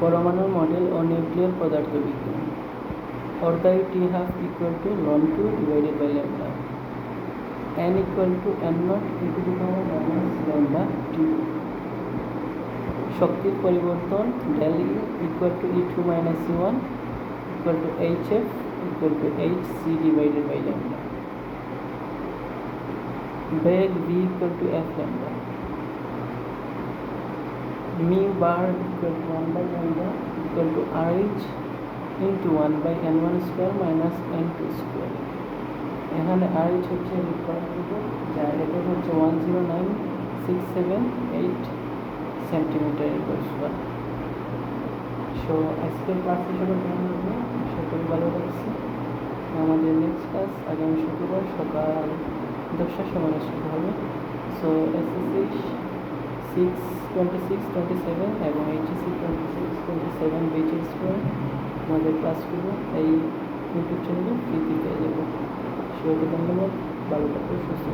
পরমাণুর মডেল ও নিউক্লিয়ার পদার্থবিজ্ঞান। অর্গায়ু T half equal to ln two divided by lambda N equal to N naught e to power minus lambda t শক্তির পরিবর্তন del E equal to E two minus E one equal to H F equal to H C divided by lambda beg V equal to F lambda mu bar equal to 1 by lambda equal to rh into 1 by n1 square minus n2 square. এখানে rh হচ্ছে required যা এটা হচ্ছে one zero nine six seven eight centimetre equal so আজকের ক্লাসে সবাই কেমন লাগবে আশা ভালো লাগছে আমাদের নেক্সট ক্লাস আগামী শুক্রবার সকাল দশটার সময় শুরু হবে। So SSC six twenty six twenty seven এবং HSC twenty six twenty seven বেচের student আমাদের ক্লাসগুলো এই ইউটিউব চ্যানেলে ফ্রিতে পেয়ে যাব সবাইকে ধন্যবাদ ভালো থাকবে সুস্থ